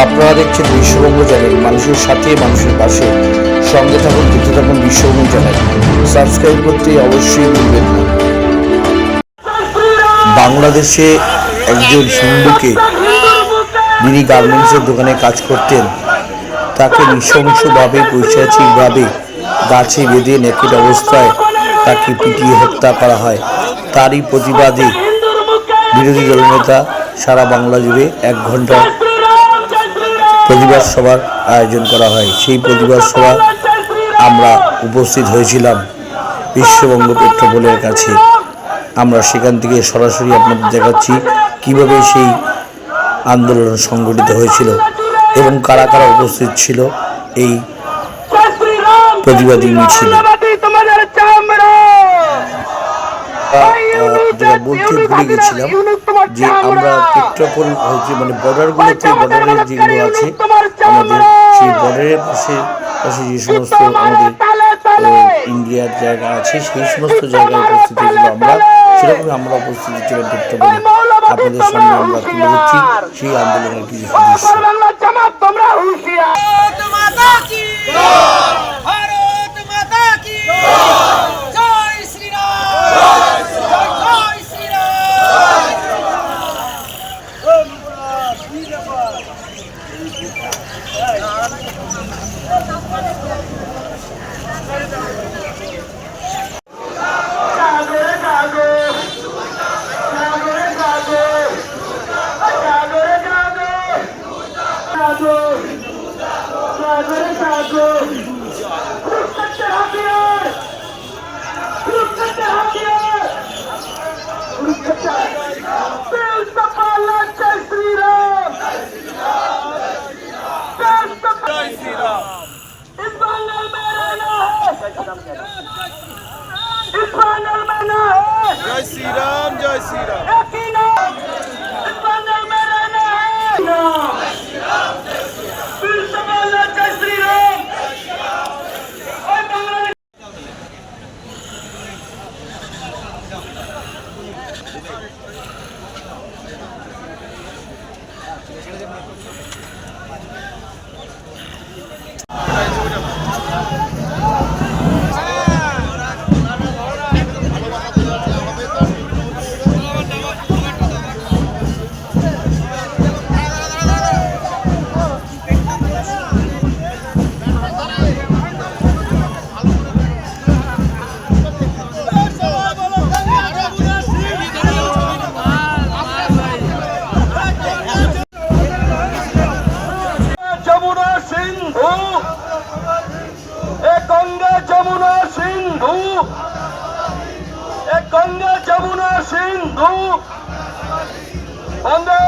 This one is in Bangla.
আপনারা দেখছেন বিশ্ববঙ্গ চ্যানেল। মানুষের সাথে মানুষের পাশে। সঙ্গে থাকুন, দেখতে থাকুন বিশ্ববঙ্গ চ্যানেল। সাবস্ক্রাইব করতে অবশ্যই ভুলবেন না। বাংলাদেশে একজন হিন্দুকে যিনি গার্মেন্টসের দোকানে কাজ করতেন, তাকে নৃশংসভাবে, পৈশাচিকভাবে গাছে বেঁধে নেকেট অবস্থায় তাকে পিটিয়ে হত্যা করা হয়। তারই প্রতিবাদে বিরোধী দলনেতা সারা বাংলা জুড়ে এক ঘণ্টা প্রতিবাদ সভার আয়োজন করা হয়। সেই প্রতিবাদ সভা আমরা উপস্থিত হয়েছিলাম বিশ্ববঙ্গ পেট্রোপোলের কাছে। আমরা সেখান থেকে সরাসরি আপনাদের দেখাচ্ছি কীভাবে সেই আন্দোলন সংগঠিত হয়েছিল এবং কারা কারা উপস্থিত ছিল, এই প্রতিবাদী মিছিলে। যেটা বলতে ভুলে গেছিলাম যে আমরা পেট্রোপোল হচ্ছে মানে বর্ডারগুলোতে বর্ডারের যেগুলো আছে আমাদের সেই বর্ডারের পাশে পাশে যে সমস্ত আমাদের ইন্ডিয়ার জায়গা আছে সেই সমস্ত জায়গায় উপস্থিত হয়েছিল আমরা। সেরকমই আমরা উপস্থিত ছিলাম পেট্রোপোলে আপনাদের সামনে আমরা তুলে ধরছি সেই আন্দোলনের কিছু দৃশ্য জাগরে জাগো রুখতে হাতিয়ার। রুখতে হাতিয়ার। তেল সপালা জয় শ্রীরাম। তেল সপালা যমুনা সিন্ধু বন্দে